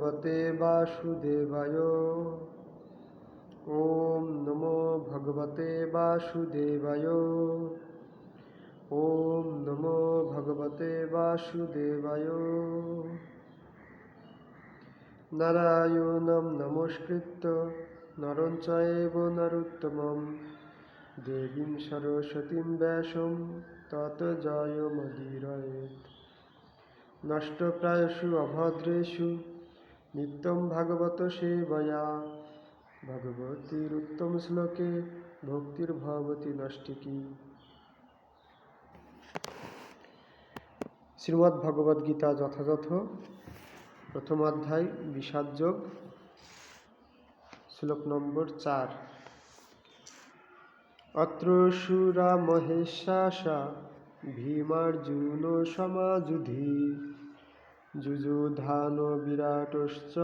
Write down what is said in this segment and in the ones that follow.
ভগবতে বাসুদেবায় ওম নমো ভগবতে বাসুদেবায় ওম নমো ভগবতে বাসুদেবায় নারায়ণম নমস্কৃত্য নরং চৈব নরোত্তমম দেবীং সরস্বতীং ব্যাসম তত জয়মদিরয়েত নষ্টপ্রায়সু অভদ্রেষু নিত্যং ভাগবত সেবয়া। ভগবতীর উত্তম শ্লোকে ভক্তির্ভবতী নষ্টিকি শ্রীমদ্ ভগবদ গীতা যথাযথ। প্রথম অধ্যায় বিষাদযোগ শ্লোক নম্বর চার। অত্র সুরা মহেশাসা ভীমার্জুন সমাযুধি যুযুধান বিরাটশ্চ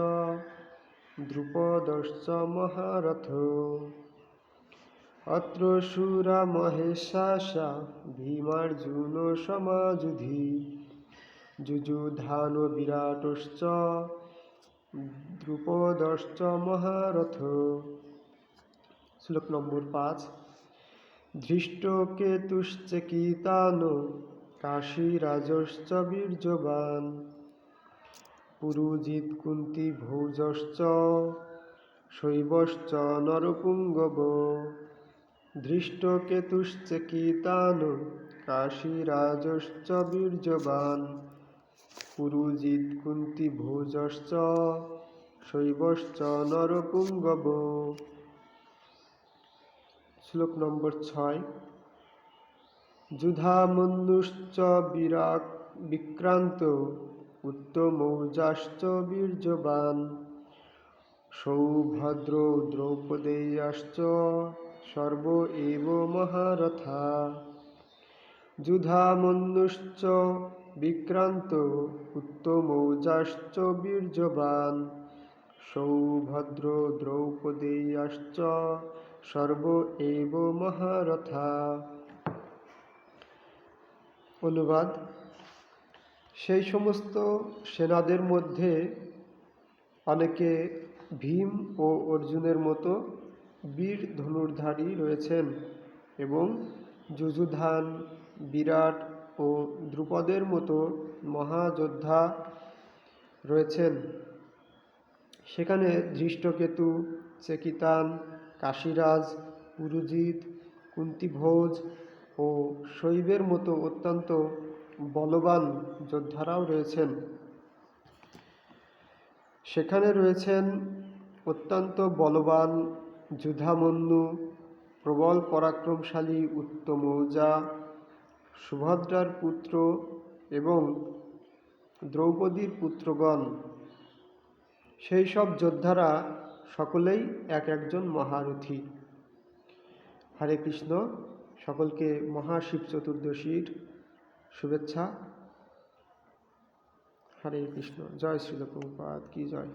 দ্রুপদশ্চ মহারথ। অত্র সুরা মহেশাসা ভীমার্জুন সমাযুধি। যুযুধান বিরাটশ্চ দ্রুপদশ্চ মহারথ। শ্লোক নম্বর পাঁচ। ধৃষ্টকেতুশ্চকিতান, কাশীরাজশ্চ বীর্যবান। পুরুজিৎ কুন্তি ভৌজশ্চ শৈবশ্চ নরপুঙ্গব ধৃষ্টকেতুশ্চকিতান কাশীরাজশ্চ বীর্যবান পুরুজিৎ কুন্তি ভোজশ্চ শৈবশ্চ নরপুঙ্গব। শ্লোক নম্বর ছয়। যুধামন্যুশ্চ বিরাক বিক্রান্ত উত্তমৌজাশ্চ বীর্যবান সৌভদ্র দ্রৌপদেয়াশ্চ সর্ব এব মহারথা যুধামন্যুশ্চ বিক্রান্ত উত্তমৌজাশ্চ বীর্যবান সৌভদ্র দ্রৌপদেয়াশ্চ সর্ব এব মহারথা অনুবাদ সেই সমস্ত সেনাদের মধ্যে অনেকে ভীম ও অর্জুনের মতো বীর ধনুর্ধারী রয়েছেন এবং যুযুধান, বিরাট ও দ্রুপদের মতো মহাযোদ্ধা রয়েছেন। সেখানে ধৃষ্টকেতু, চেকিতান, কাশীরাজ, পুরুজিৎ, কুন্তিভোজ ও শৈবের মতো অত্যন্ত বলবান যোদ্ধারাও রয়েছেন। সেখানে রয়েছেন অত্যন্ত বলবান যুধামন্যু, প্রবল পরাক্রমশালী উত্তমৌজা সুভদ্রার পুত্র এবং দ্রৌপদীর পুত্রগণ। সেই সব যোদ্ধারা সকলেই এক একজন মহারথী। হরে কৃষ্ণ, সকলকে মহাশিব চতুর্দশীর শুভেচ্ছা। হরে কৃষ্ণ। জয় শ্রীল প্রভুপাত কি জয়।